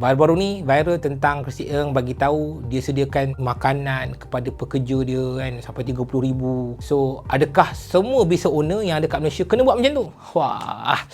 Baru-baru ni viral tentang Kristi Eng bagi tahu dia sediakan makanan kepada pekerja dia kan sampai 30 ribu. So, adakah semua business owner yang ada kat Malaysia kena buat macam tu? Wah.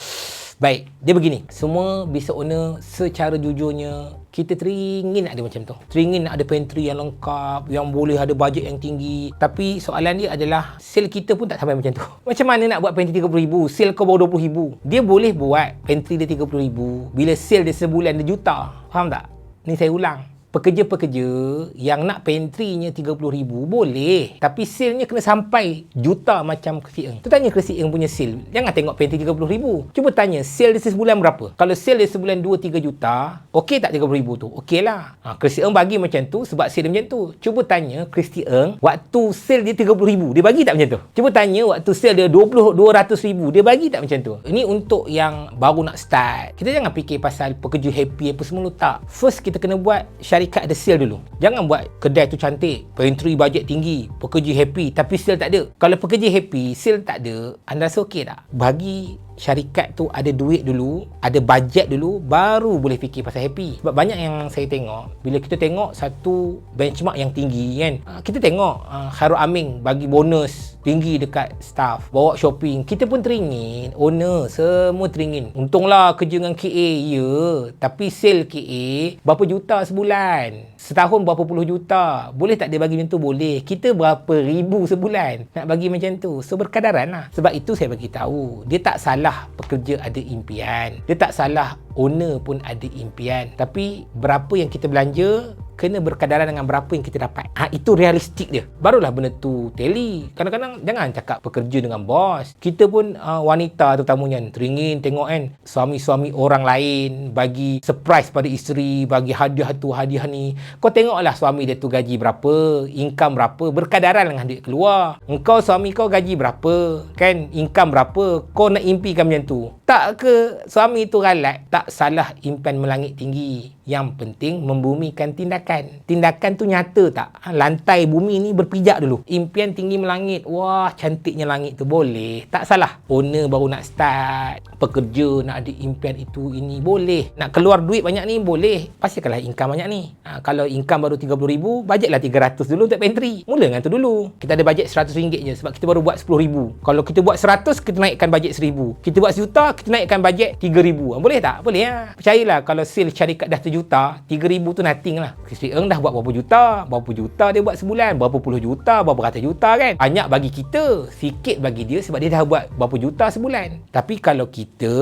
Baik, dia begini. Semua business owner secara jujurnya kita teringin nak ada macam tu. Teringin nak ada pantry yang lengkap, yang boleh ada bajet yang tinggi. Tapi soalan dia adalah sale kita pun tak sampai macam tu. Macam mana nak buat pantry RM30,000, sale kau baru RM20,000. Dia boleh buat pantry dia RM30,000 bila sale dia sebulan dia juta. Faham tak? Ni saya ulang pekerja-pekerja yang nak pantry-nya RM30,000 boleh. Tapi sale-nya kena sampai juta macam Krisi Eng. Tu tanya Krisi Eng punya sale. Jangan tengok pantry RM30,000. Cuba tanya sale dia sebulan berapa? Kalau sale dia sebulan 2-3 juta, okey tak RM30,000 tu? Okey lah. Ha, Krisi Eng bagi macam tu sebab sale dia macam tu. Cuba tanya Kristi Eng waktu sale dia RM30,000. Dia bagi tak macam tu? Cuba tanya waktu sale dia 20 RM200,000. Dia bagi tak macam tu? Ini untuk yang baru nak start. Kita jangan fikir pasal pekerja happy apa semua tak. First kita kena buat syarikat syarikat ada sale dulu. Jangan buat kedai tu cantik, pantry bajet tinggi, pekerja happy tapi sale tak ada. Kalau pekerja happy, sale tak ada, anda rasa okey tak? Bagi syarikat tu ada duit dulu, ada bajet dulu, baru boleh fikir pasal happy. Sebab banyak yang saya tengok, bila kita tengok satu benchmark yang tinggi kan, ah, kita tengok uh, Khairul Aming bagi bonus tinggi dekat staff, bawa shopping. Kita pun teringin, owner semua teringin. Untunglah kerja dengan KA, ya. Tapi sale KA, berapa juta sebulan? Setahun berapa puluh juta? Boleh tak dia bagi macam tu? Boleh. Kita berapa ribu sebulan nak bagi macam tu? So berkadaran lah. Sebab itu saya bagi tahu, dia tak salah salah pekerja ada impian. Dia tak salah owner pun ada impian. Tapi berapa yang kita belanja kena berkadaran dengan berapa yang kita dapat. Ha, itu realistik dia. Barulah benda tu teli. Kadang-kadang jangan cakap pekerja dengan bos. Kita pun uh, wanita terutamanya teringin tengok kan suami-suami orang lain bagi surprise pada isteri, bagi hadiah tu, hadiah ni. Kau tengoklah suami dia tu gaji berapa, income berapa, berkadaran dengan duit keluar. Engkau suami kau gaji berapa, kan? Income berapa? Kau nak impikan macam tu. Tak ke suami tu ralat? Tak salah impian melangit tinggi. Yang penting membumikan tindakan. Tindakan tu nyata tak? Ha, lantai bumi ni berpijak dulu. Impian tinggi melangit. Wah, cantiknya langit tu boleh. Tak salah. Owner baru nak start. Pekerja nak ada impian itu ini boleh. Nak keluar duit banyak ni boleh. Pasti kalau income banyak ni. Ha, kalau income baru RM30,000, bajetlah RM300 dulu untuk pantry. Mula dengan tu dulu. Kita ada bajet RM100 je sebab kita baru buat RM10,000. Kalau kita buat RM100, kita naikkan bajet RM1,000. Kita buat sejuta, kita naikkan bajet RM3,000. Ha, boleh tak? Boleh ya. Percayalah kalau sale syarikat dah juta, 3000 tu nothing lah. Kristi Eng dah buat berapa juta? Berapa juta dia buat sebulan? Berapa puluh juta? Berapa ratus juta kan? Banyak bagi kita. Sikit bagi dia sebab dia dah buat berapa juta sebulan. Tapi kalau kita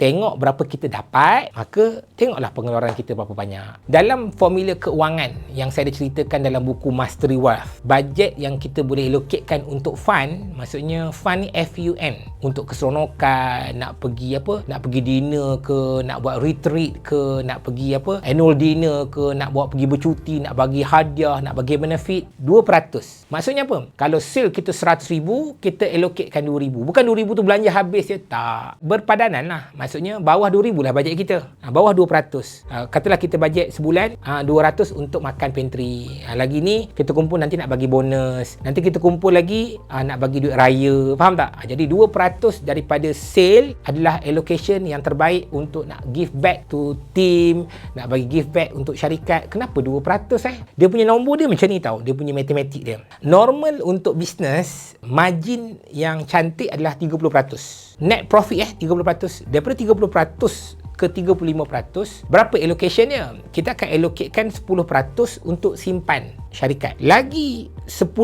tengok berapa kita dapat, maka tengoklah pengeluaran kita berapa banyak. Dalam formula keuangan yang saya dah ceritakan dalam buku Mastery Wealth, bajet yang kita boleh lokatekan untuk fund, maksudnya fund ni F-U-N. Untuk keseronokan, nak pergi apa? Nak pergi dinner ke, nak buat retreat ke, nak pergi apa? Annual dinner ke nak bawa pergi bercuti nak bagi hadiah nak bagi benefit 2% maksudnya apa? Kalau sale kita 100 ribu kita allocatekan 2 ribu. Bukan 2 ribu tu belanja habis ya tak. Berpadanan lah. Maksudnya bawah 2 ribu lah bajet kita. Ha, bawah 2% ha, katalah kita bajet sebulan ha, 200 untuk makan pantry. Ha, lagi ni kita kumpul nanti nak bagi bonus. Nanti kita kumpul lagi ha, nak bagi duit raya. Faham tak? Ha, jadi 2% daripada sale adalah allocation yang terbaik untuk nak give back to team nak bagi give back untuk syarikat kenapa 2% eh dia punya nombor dia macam ni tau dia punya matematik dia normal untuk bisnes margin yang cantik adalah 30% net profit eh 30% daripada 30% ke 35%. Berapa allocationnya? Kita akan allocatekan 10% untuk simpan syarikat. Lagi 10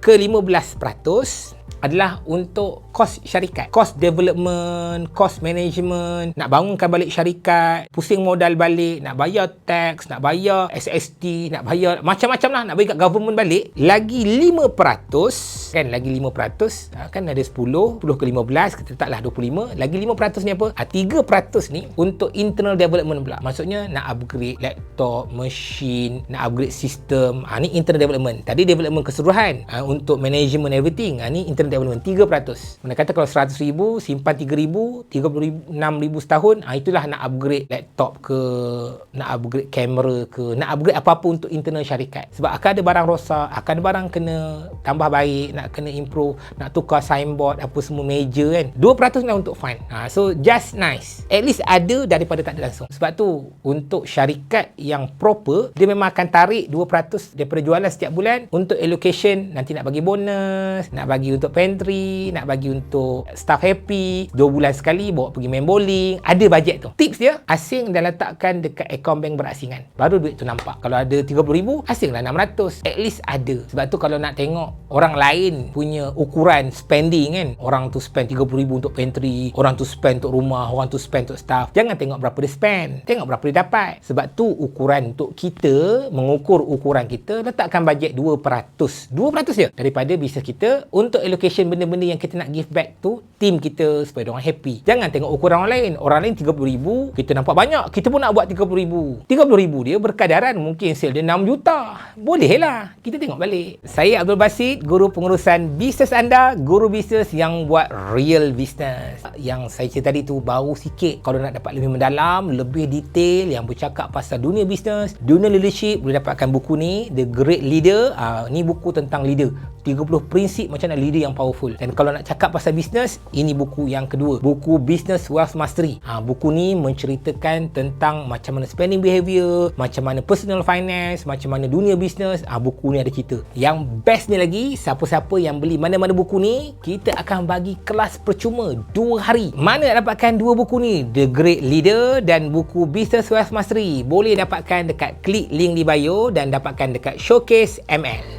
ke 15% adalah untuk kos syarikat. Kos development, kos management, nak bangunkan balik syarikat, pusing modal balik, nak bayar tax, nak bayar SST, nak bayar macam-macam lah, nak bagi kat government balik. Lagi 5%, kan lagi 5%, ha, kan ada 10, 10 ke 15, kita letaklah 25. Lagi 5% ni apa? Ha, 3% ni untuk internal development pula. Maksudnya nak upgrade laptop, machine, nak upgrade sistem. Ha, ni internal development. Tadi development keseluruhan ha, untuk management everything. Ha, ni internal development 3%. Mana kata kalau 100 ribu, simpan 3 ribu, 36 ribu setahun, ha, itulah nak upgrade laptop ke, nak upgrade kamera ke, nak upgrade apa-apa untuk internal syarikat. Sebab akan ada barang rosak, akan ada barang kena tambah baik, nak kena improve, nak tukar signboard, apa semua meja kan. 2% lah untuk fund. Ha, so, just nice. At least ada daripada tak ada langsung. Sebab tu, untuk syarikat yang proper, dia memang akan tarik 2% daripada jualan setiap bulan untuk allocation, nanti nak bagi bonus, nak bagi untuk pantry, nak bagi untuk staff happy, 2 bulan sekali bawa pergi main bowling, ada bajet tu. Tips dia, asing dan letakkan dekat akaun bank berasingan. Baru duit tu nampak. Kalau ada 30,000, asinglah 600. At least ada. Sebab tu kalau nak tengok orang lain punya ukuran spending kan, orang tu spend 30,000 untuk pantry, orang tu spend untuk rumah, orang tu spend untuk staff. Jangan tengok berapa dia spend. Tengok berapa dia dapat. Sebab tu ukuran untuk kita, mengukur ukuran kita, letakkan bajet 2%. 2% je daripada bisnes kita untuk allocation benda-benda yang kita nak give back tu team kita supaya orang happy. Jangan tengok ukuran orang lain. Orang lain 30,000, kita nampak banyak. Kita pun nak buat 30,000. 30,000 dia berkadaran mungkin sale dia 6 juta. Boleh lah. Kita tengok balik. Saya Abdul Basit, guru pengurusan bisnes anda, guru bisnes yang buat real business. Yang saya cerita tadi tu bau sikit. Kalau nak dapat lebih mendalam, lebih detail yang bercakap pasal dunia bisnes, dunia leadership, boleh dapatkan buku ni, The Great Leader. Uh, ni buku tentang leader. 30 prinsip macam nak leader yang powerful. Dan kalau nak cakap pasal bisnes, ini buku yang kedua. Buku Business Wealth Mastery. Ha, buku ni menceritakan tentang macam mana spending behavior, macam mana personal finance, macam mana dunia bisnes. Ha, buku ni ada cerita. Yang best ni lagi, siapa-siapa yang beli mana-mana buku ni, kita akan bagi kelas percuma 2 hari. Mana dapatkan dua buku ni? The Great Leader dan buku Business Wealth Mastery. Boleh dapatkan dekat klik link di bio dan dapatkan dekat Showcase ML.